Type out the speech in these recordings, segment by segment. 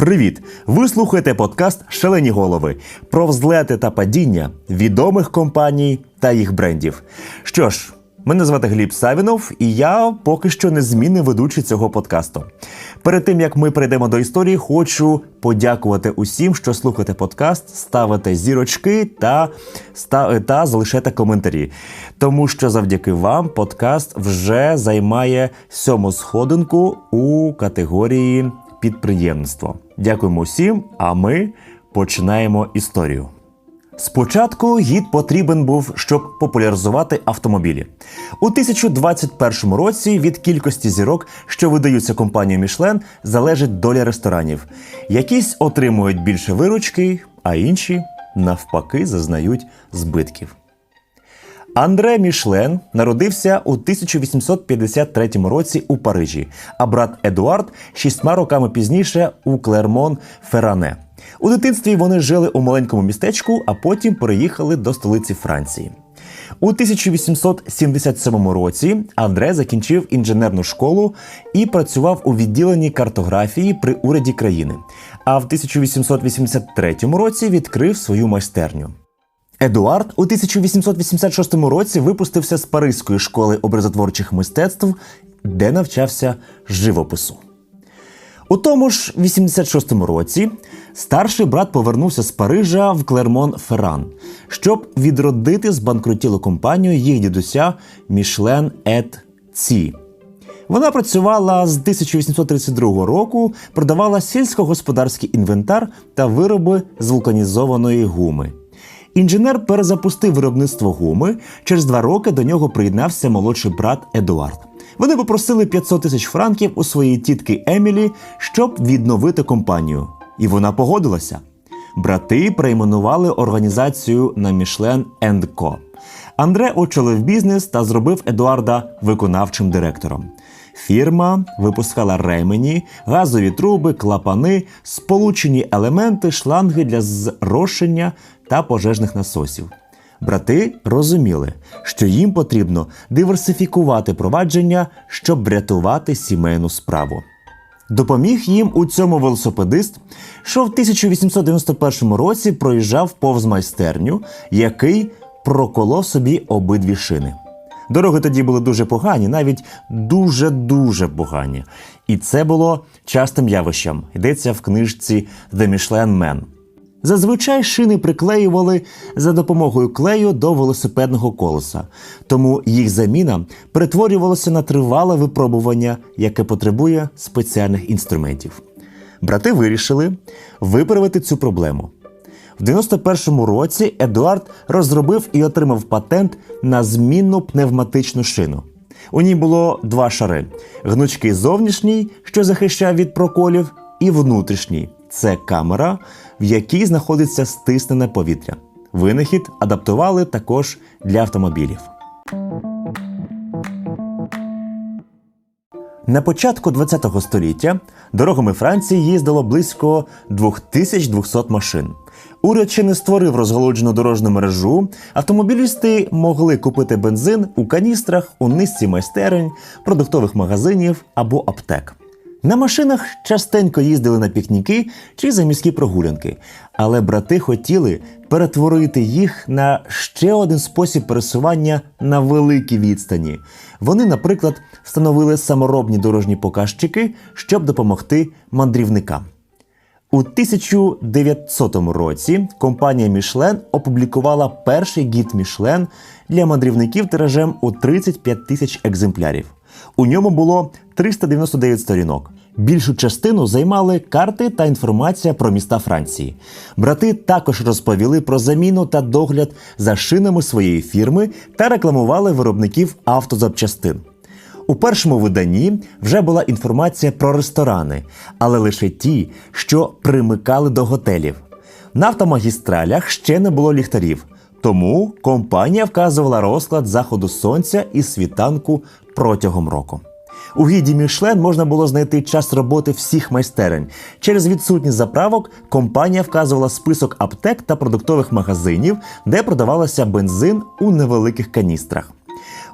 Привіт! Ви слухаєте подкаст Шалені голови про взлети та падіння відомих компаній та їх брендів. Що ж, мене звати Гліб Савінов, і я поки що незмінний ведучий цього подкасту. Перед тим як ми перейдемо до історії, хочу подякувати усім, що слухаєте подкаст, ставите зірочки та, ста- та залишайте коментарі. Тому що завдяки вам подкаст вже займає сьому сходинку у категорії підприємництво. Дякуємо всім, а ми починаємо історію. Спочатку гід потрібен був, щоб популяризувати автомобілі. У 1021 році від кількості зірок, що видаються компанією Мішлен, залежить доля ресторанів. Якісь отримують більше виручки, а інші навпаки зазнають збитків. Андре Мішлен народився у 1853 році у Парижі, а брат Едуард шістьма роками пізніше у Клермон Ферране. У дитинстві вони жили у маленькому містечку, а потім переїхали до столиці Франції. У 1877 році Андре закінчив інженерну школу і працював у відділенні картографії при уряді країни. А в 1883 році відкрив свою майстерню. Едуард у 1886 році випустився з Паризької школи образотворчих мистецтв, де навчався живопису. У тому ж 86-му році старший брат повернувся з Парижа в Клермон Ферран, щоб відродити збанкрутілу компанію їх дідуся Мішлен Ет Ці. Вона працювала з 1832 року, продавала сільськогосподарський інвентар та вироби з вулканізованої гуми. Інженер перезапустив виробництво гуми. Через два роки до нього приєднався молодший брат Едуард. Вони попросили 500 тисяч франків у своєї тітки Емілі, щоб відновити компанію. І вона погодилася. Брати перейменували організацію на Мішлен Co. Андре очолив бізнес та зробив Едуарда виконавчим директором. Фірма випускала ремені, газові труби, клапани, сполучені елементи, шланги для зрошення та пожежних насосів. Брати розуміли, що їм потрібно диверсифікувати провадження, щоб врятувати сімейну справу. Допоміг їм у цьому велосипедист, що в 1891 році проїжджав повз майстерню, який проколов собі обидві шини. Дороги тоді були дуже погані, навіть дуже-дуже погані. І це було частим явищем. Йдеться в книжці The Michelin Man. Зазвичай шини приклеювали за допомогою клею до велосипедного колеса, тому їх заміна перетворювалася на тривале випробування, яке потребує спеціальних інструментів. Брати вирішили виправити цю проблему. В 91-му році Едуард розробив і отримав патент на змінну пневматичну шину. У ній було два шари: гнучкий зовнішній, що захищав від проколів, і внутрішній це камера, в якій знаходиться стиснене повітря. Винахід адаптували також для автомобілів. На початку ХХ століття дорогами Франції їздило близько 2200 машин. Уряд ще не створив розголоджену дорожню мережу. Автомобілісти могли купити бензин у каністрах у низці майстерень, продуктових магазинів або аптек. На машинах частенько їздили на пікніки чи за міські прогулянки, але брати хотіли перетворити їх на ще один спосіб пересування на великій відстані. Вони, наприклад, встановили саморобні дорожні показчики, щоб допомогти мандрівникам. У 1900 році компанія Мішлен опублікувала перший гід Мішлен для мандрівників тиражем у 35 тисяч екземплярів. У ньому було 399 сторінок. Більшу частину займали карти та інформація про міста Франції. Брати також розповіли про заміну та догляд за шинами своєї фірми та рекламували виробників автозапчастин. У першому виданні вже була інформація про ресторани, але лише ті, що примикали до готелів. На автомагістралях ще не було ліхтарів, тому компанія вказувала розклад заходу сонця і світанку протягом року. У гіді Мішлен можна було знайти час роботи всіх майстерень. Через відсутність заправок компанія вказувала список аптек та продуктових магазинів, де продавалося бензин у невеликих каністрах.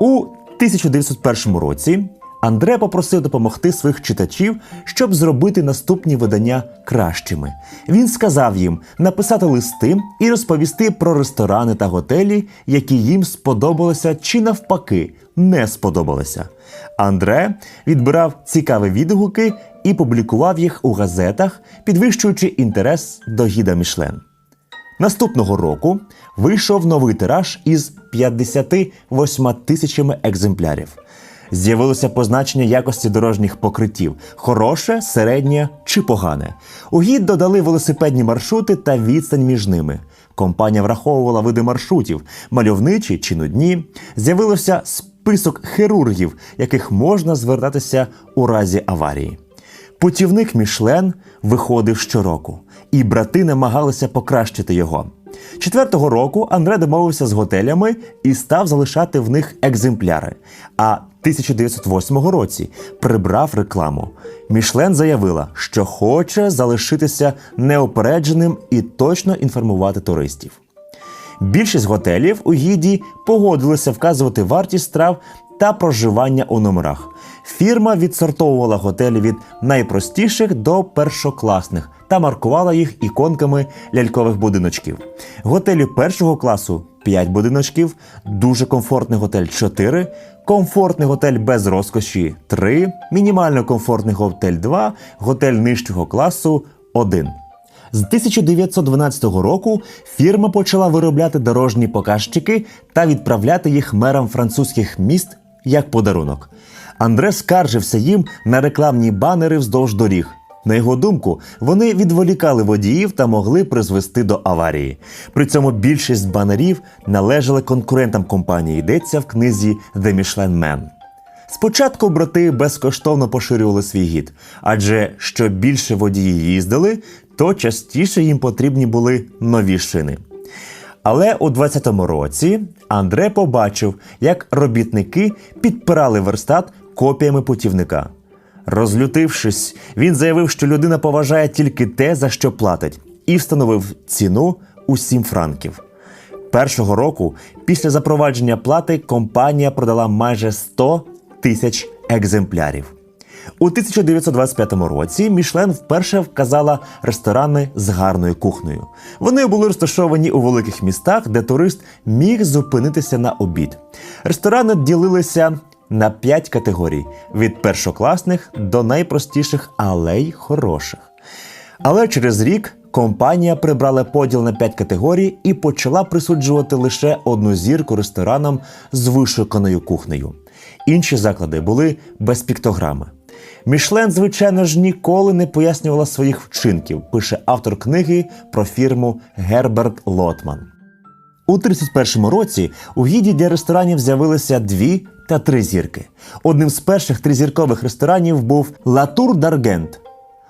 У 1901 році Андре попросив допомогти своїх читачів, щоб зробити наступні видання кращими. Він сказав їм написати листи і розповісти про ресторани та готелі, які їм сподобалися чи навпаки не сподобалися. Андре відбирав цікаві відгуки і публікував їх у газетах, підвищуючи інтерес до гіда Мішлен. Наступного року вийшов новий тираж із 58 тисячами екземплярів. З'явилося позначення якості дорожніх покриттів: хороше, середнє чи погане. У гід додали велосипедні маршрути та відстань між ними. Компанія враховувала види маршрутів, мальовничі чи нудні. З'явився список хірургів, яких можна звертатися у разі аварії. Путівник Мішлен виходив щороку, і брати намагалися покращити його. Четвертого року Андре домовився з готелями і став залишати в них екземпляри. А 1908 році прибрав рекламу. Мішлен заявила, що хоче залишитися неопередженим і точно інформувати туристів. Більшість готелів у гіді погодилися вказувати вартість страв та проживання у номерах. Фірма відсортовувала готелі від найпростіших до першокласних та маркувала їх іконками лялькових будиночків. Готелі першого класу 5 будиночків, дуже комфортний готель 4, комфортний готель без розкоші 3, мінімально комфортний готель 2, готель нижчого класу 1. З 1912 року фірма почала виробляти дорожні показчики та відправляти їх мерам французьких міст як подарунок. Андре скаржився їм на рекламні банери вздовж доріг. На його думку, вони відволікали водіїв та могли призвести до аварії. При цьому більшість банерів належали конкурентам компанії. Йдеться в книзі The Michelin Man. Спочатку брати безкоштовно поширювали свій гід, адже що більше водії їздили, то частіше їм потрібні були нові шини. Але у 20-му році Андре побачив, як робітники підпирали верстат копіями путівника. Розлютившись, він заявив, що людина поважає тільки те, за що платить, і встановив ціну у 7 франків. Першого року, після запровадження плати, компанія продала майже 100 тисяч екземплярів. У 1925 році Мішлен вперше вказала ресторани з гарною кухнею. Вони були розташовані у великих містах, де турист міг зупинитися на обід. Ресторани ділилися на п'ять категорій: від першокласних до найпростіших, але й хороших. Але через рік компанія прибрала поділ на п'ять категорій і почала присуджувати лише одну зірку ресторанам з вишуканою кухнею. Інші заклади були без піктограми. Мішлен, звичайно ж, ніколи не пояснювала своїх вчинків, пише автор книги про фірму Герберт Лотман. У 31-му році у гіді для ресторанів з'явилися дві та три зірки. Одним з перших тризіркових ресторанів був Латур Даргент.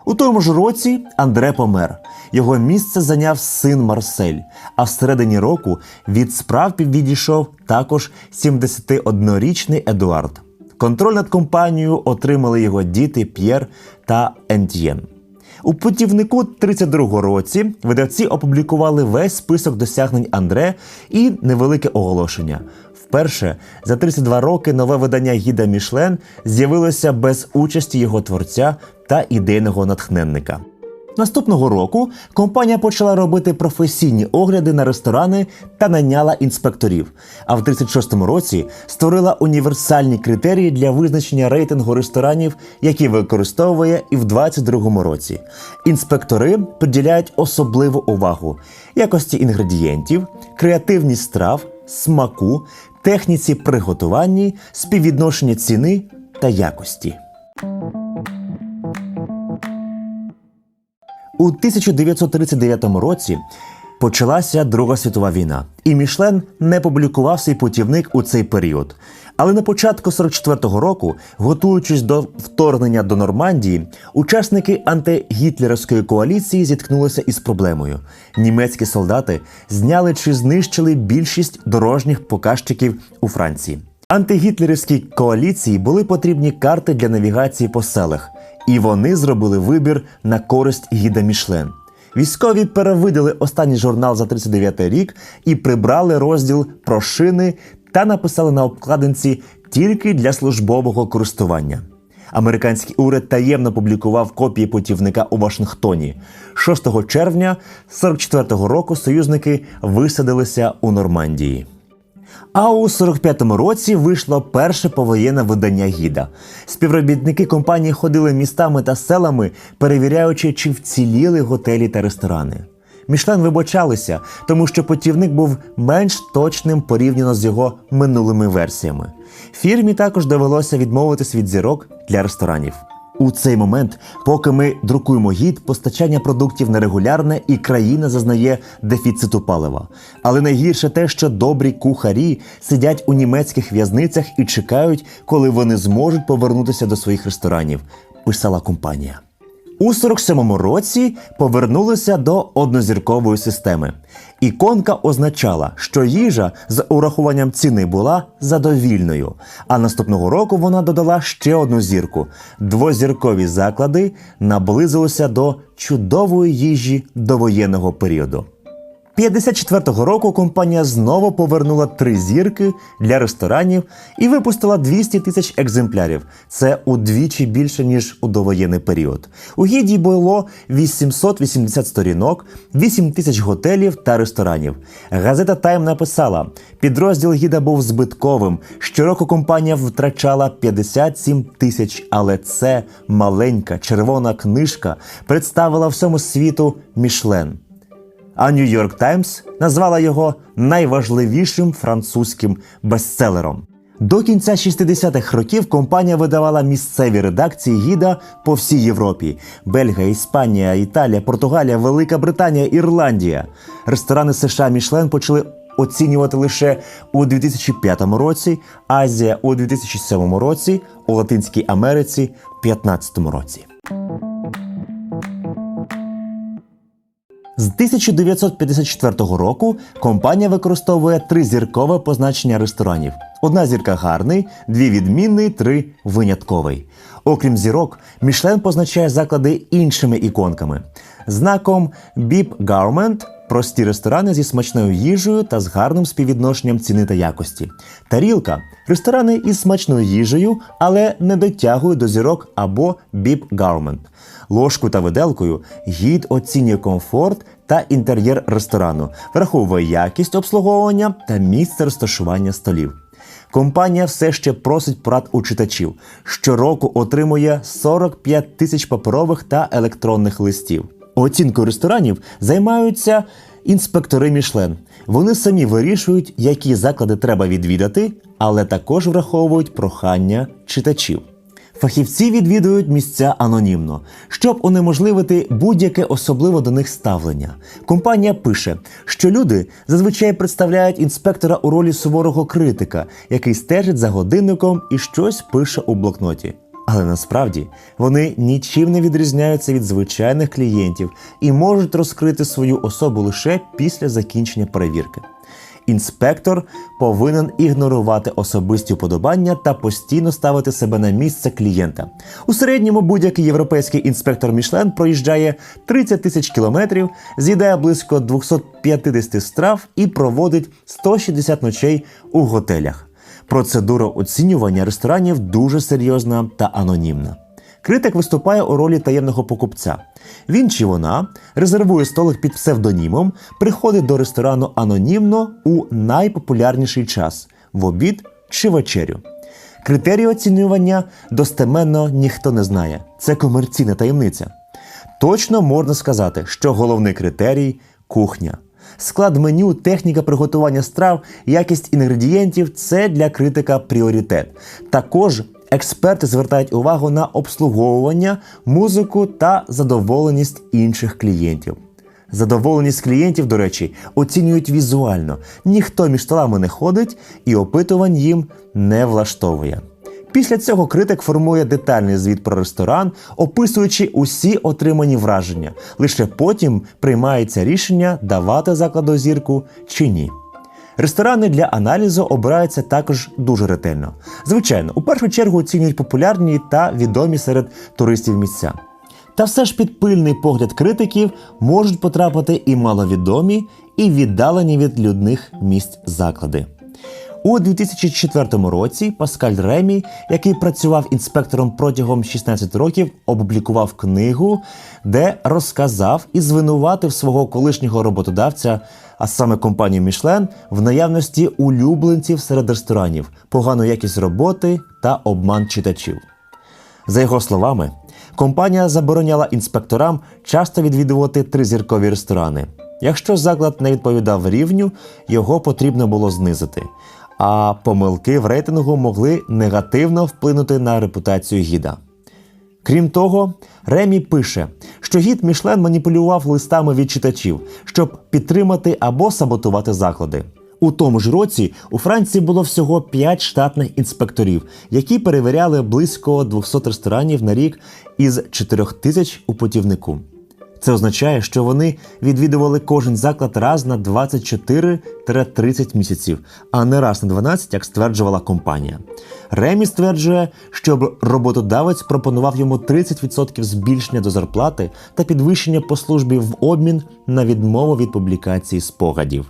У тому ж році Андре помер. Його місце зайняв син Марсель. А всередині року від справ відійшов також 71-річний Едуард. Контроль над компанією отримали його діти П'єр та Ентьєн. У путівнику 32 році видавці опублікували весь список досягнень Андре і невелике оголошення. Вперше за 32 роки нове видання гіда Мішлен з'явилося без участі його творця та ідейного натхненника. Наступного року компанія почала робити професійні огляди на ресторани та найняла інспекторів. А в 36-му році створила універсальні критерії для визначення рейтингу ресторанів, які використовує і в 22-му році. Інспектори приділяють особливу увагу якості інгредієнтів, креативність страв, смаку, техніці приготування, співвідношення ціни та якості. У 1939 році почалася Друга світова війна, і Мішлен не публікував свій путівник у цей період. Але на початку 44-го року, готуючись до вторгнення до Нормандії, учасники антигітлерівської коаліції зіткнулися із проблемою. Німецькі солдати зняли чи знищили більшість дорожніх показчиків у Франції. Антигітлерівській коаліції були потрібні карти для навігації по селах, і вони зробили вибір на користь гіда Мішлен. Військові перевидали останній журнал за 39 рік і прибрали розділ про шини та написали на обкладинці тільки для службового користування. Американський уряд таємно публікував копії путівника у Вашингтоні. 6 червня 44-го року союзники висадилися у Нормандії. А у 45-му році вийшло перше повоєнне видання гіда. Співробітники компанії ходили містами та селами, перевіряючи, чи вціліли готелі та ресторани. Мішлен вибачалися, тому що путівник був менш точним порівняно з його минулими версіями. Фірмі також довелося відмовитись від зірок для ресторанів. У цей момент, поки ми друкуємо гід, постачання продуктів нерегулярне і країна зазнає дефіциту палива. Але найгірше те, що добрі кухарі сидять у німецьких в'язницях і чекають, коли вони зможуть повернутися до своїх ресторанів, писала компанія. У 47-му році повернулися до однозіркової системи. Іконка означала, що їжа з урахуванням ціни була задовільною. А наступного року вона додала ще одну зірку. Двозіркові заклади наблизилися до чудової їжі довоєнного періоду. 54-го року компанія знову повернула три зірки для ресторанів і випустила 200 тисяч екземплярів. Це удвічі більше ніж у довоєнний період. У гіді було 880 сторінок, 8 тисяч готелів та ресторанів. Газета Тайм написала: підрозділ гіда був збитковим. Щороку компанія втрачала 57 тисяч, але це маленька червона книжка представила всьому світу Мішлен а York Times назвала його найважливішим французьким бестселером. До кінця 60-х років компанія видавала місцеві редакції гіда по всій Європі: Бельгія, Іспанія, Італія, Португалія, Велика Британія, Ірландія. Ресторани США Мішлен почали оцінювати лише у 2005 році, Азія у 2007 році, у Латинській Америці в 2015 році. З 1954 року компанія використовує тризіркове позначення ресторанів: одна зірка гарний, дві відмінний, три винятковий. Окрім зірок, Мішлен позначає заклади іншими іконками: знаком Біп Government – прості ресторани зі смачною їжею та з гарним співвідношенням ціни та якості. Тарілка ресторани із смачною їжею, але не дотягують до зірок або Beep Government. Ложку та виделкою гід оцінює комфорт та інтер'єр ресторану, враховує якість обслуговування та місце розташування столів. Компанія все ще просить порад у читачів. Щороку отримує 45 тисяч паперових та електронних листів. Оцінкою ресторанів займаються інспектори Мішлен. Вони самі вирішують, які заклади треба відвідати, але також враховують прохання читачів. Фахівці відвідують місця анонімно, щоб унеможливити будь-яке особливо до них ставлення. Компанія пише, що люди зазвичай представляють інспектора у ролі суворого критика, який стежить за годинником і щось пише у блокноті. Але насправді вони нічим не відрізняються від звичайних клієнтів і можуть розкрити свою особу лише після закінчення перевірки. Інспектор повинен ігнорувати особисті вподобання та постійно ставити себе на місце клієнта. У середньому будь-який європейський інспектор Мішлен проїжджає 30 тисяч кілометрів, з'їдає близько 250 страв і проводить 160 ночей у готелях. Процедура оцінювання ресторанів дуже серйозна та анонімна. Критик виступає у ролі таємного покупця. Він чи вона резервує столик під псевдонімом, приходить до ресторану анонімно у найпопулярніший час в обід чи вечерю. Критерії оцінювання достеменно ніхто не знає. Це комерційна таємниця. Точно можна сказати, що головний критерій кухня. Склад меню, техніка приготування страв, якість інгредієнтів це для критика пріоритет. Також експерти звертають увагу на обслуговування, музику та задоволеність інших клієнтів. Задоволеність клієнтів, до речі, оцінюють візуально. Ніхто між столами не ходить і опитувань їм не влаштовує. Після цього критик формує детальний звіт про ресторан, описуючи усі отримані враження. Лише потім приймається рішення давати закладу зірку чи ні. Ресторани для аналізу обираються також дуже ретельно. Звичайно, у першу чергу оцінюють популярні та відомі серед туристів місця. Та все ж під пильний погляд критиків можуть потрапити і маловідомі, і віддалені від людних місць заклади. У 2004 році Паскаль Ремі, який працював інспектором протягом 16 років, опублікував книгу, де розказав і звинуватив свого колишнього роботодавця, а саме компанію Мішлен, в наявності улюбленців серед ресторанів, погану якість роботи та обман читачів. За його словами, компанія забороняла інспекторам часто відвідувати тризіркові ресторани. Якщо заклад не відповідав рівню, його потрібно було знизити. А помилки в рейтингу могли негативно вплинути на репутацію гіда. Крім того, Ремі пише, що гід Мішлен маніпулював листами від читачів, щоб підтримати або саботувати заклади. У тому ж році у Франції було всього 5 штатних інспекторів, які перевіряли близько 200 ресторанів на рік із 4 тисяч у путівнику. Це означає, що вони відвідували кожен заклад раз на 24-30 місяців, а не раз на 12, як стверджувала компанія. Ремі стверджує, що роботодавець пропонував йому 30% збільшення до зарплати та підвищення по службі в обмін на відмову від публікації спогадів.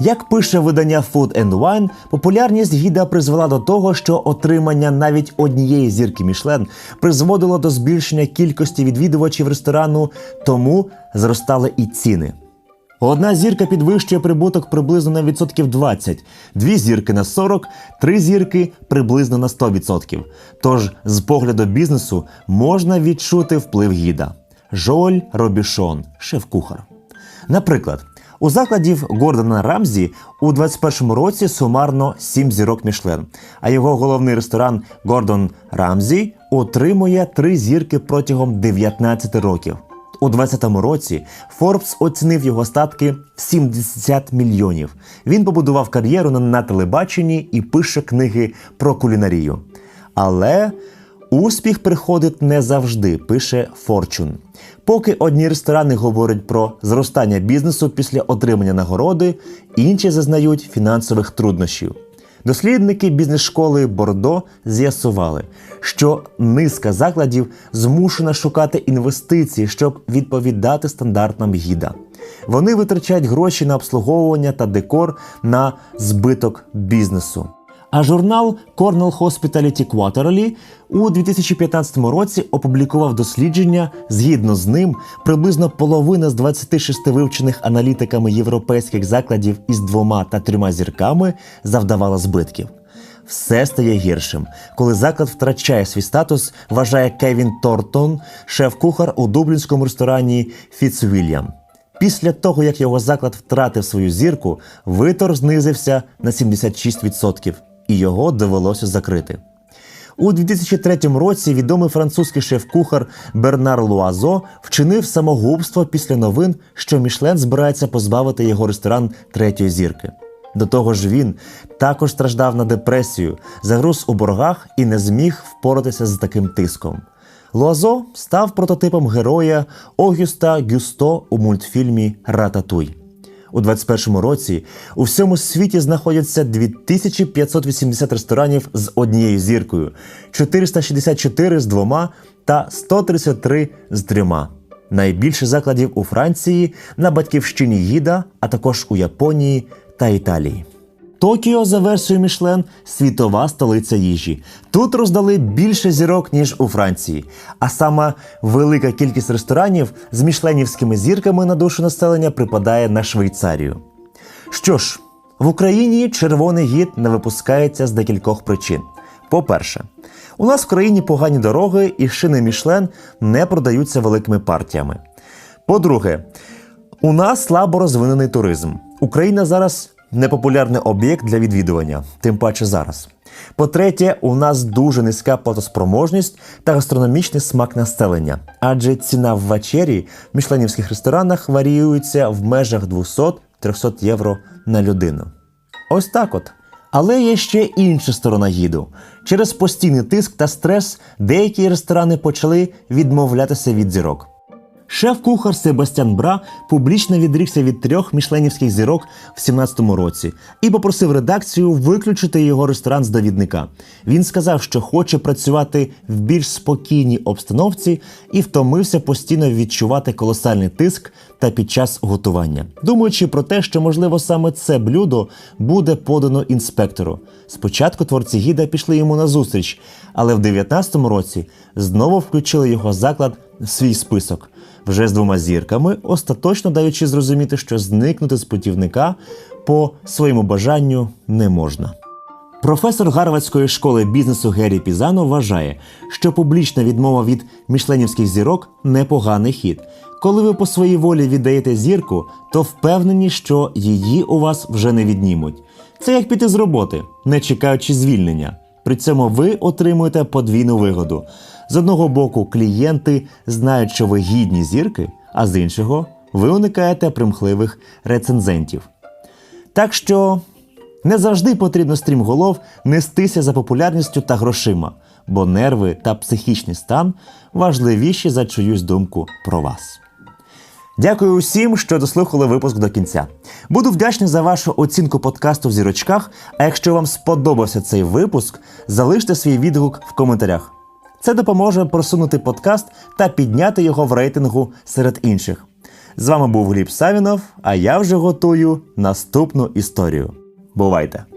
Як пише видання Food and Wine, популярність гіда призвела до того, що отримання навіть однієї зірки Мішлен призводило до збільшення кількості відвідувачів ресторану, тому зростали і ціни. Одна зірка підвищує прибуток приблизно на відсотків 20, дві зірки на 40, три зірки приблизно на 100%. Тож, з погляду бізнесу можна відчути вплив гіда. Жоль Робішон, шеф-кухар. Наприклад, у закладів Гордона Рамзі у 21-му році сумарно 7 зірок Мішлен, а його головний ресторан Гордон Рамзі отримує 3 зірки протягом 19 років. У 2020 році Forbes оцінив його статки в 70 мільйонів. Він побудував кар'єру на телебаченні і пише книги про кулінарію. Але успіх приходить не завжди, пише Fortune. Поки одні ресторани говорять про зростання бізнесу після отримання нагороди, інші зазнають фінансових труднощів. Дослідники бізнес-школи Бордо з'ясували, що низка закладів змушена шукати інвестиції, щоб відповідати стандартам гіда. Вони витрачають гроші на обслуговування та декор на збиток бізнесу. А журнал Cornell Hospitality Quarterly у 2015 році опублікував дослідження. Згідно з ним, приблизно половина з 26 вивчених аналітиками європейських закладів із двома та трьома зірками завдавала збитків. Все стає гіршим, коли заклад втрачає свій статус, вважає Кевін Тортон, шеф-кухар у дублінському ресторані Фіцвільям. Після того, як його заклад втратив свою зірку, витор знизився на 76%, і його довелося закрити. У 2003 році відомий французький шеф-кухар Бернар Луазо вчинив самогубство після новин, що Мішлен збирається позбавити його ресторан третьої зірки. До того ж, він також страждав на депресію, загруз у боргах і не зміг впоратися з таким тиском. Луазо став прототипом героя Огюста Гюсто у мультфільмі Рататуй. У 2021 році у всьому світі знаходяться 2580 ресторанів з однією зіркою, 464 з двома та 133 з трьома. Найбільше закладів у Франції, на батьківщині Їда, а також у Японії та Італії. Токіо за версією Мішлен світова столиця їжі. Тут роздали більше зірок ніж у Франції. А саме велика кількість ресторанів з мішленівськими зірками на душу населення припадає на Швейцарію. Що ж, в Україні червоний гід не випускається з декількох причин. По-перше, у нас в країні погані дороги і шини Мішлен не продаються великими партіями. По-друге, у нас слабо розвинений туризм. Україна зараз непопулярний об'єкт для відвідування, тим паче зараз. По-третє, у нас дуже низька платоспроможність та гастрономічний смак населення, адже ціна в вечері в мішленівських ресторанах варіюється в межах 200-300 євро на людину. Ось так от. Але є ще інша сторона гіду. Через постійний тиск та стрес деякі ресторани почали відмовлятися від зірок. Шеф-кухар Себастьян Бра публічно відрікся від трьох мішленівських зірок в 17-му році і попросив редакцію виключити його ресторан з довідника. Він сказав, що хоче працювати в більш спокійній обстановці і втомився постійно відчувати колосальний тиск та під час готування, думаючи про те, що можливо саме це блюдо буде подано інспектору. Спочатку творці гіда пішли йому на зустріч, але в 19-му році знову включили його заклад в свій список вже з двома зірками, остаточно даючи зрозуміти, що зникнути з путівника по своєму бажанню не можна. Професор Гарвардської школи бізнесу Геррі Пізано вважає, що публічна відмова від мішленівських зірок непоганий хід. Коли ви по своїй волі віддаєте зірку, то впевнені, що її у вас вже не віднімуть. Це як піти з роботи, не чекаючи звільнення. При цьому ви отримуєте подвійну вигоду. З одного боку, клієнти знають, що ви гідні зірки, а з іншого ви уникаєте примхливих рецензентів. Так що не завжди потрібно стрімголов нестися за популярністю та грошима, бо нерви та психічний стан важливіші за чиюсь думку про вас. Дякую усім, що дослухали випуск до кінця. Буду вдячний за вашу оцінку подкасту в зірочках. А якщо вам сподобався цей випуск, залиште свій відгук в коментарях. Це допоможе просунути подкаст та підняти його в рейтингу серед інших. З вами був Гліб Савінов, а я вже готую наступну історію. Бувайте!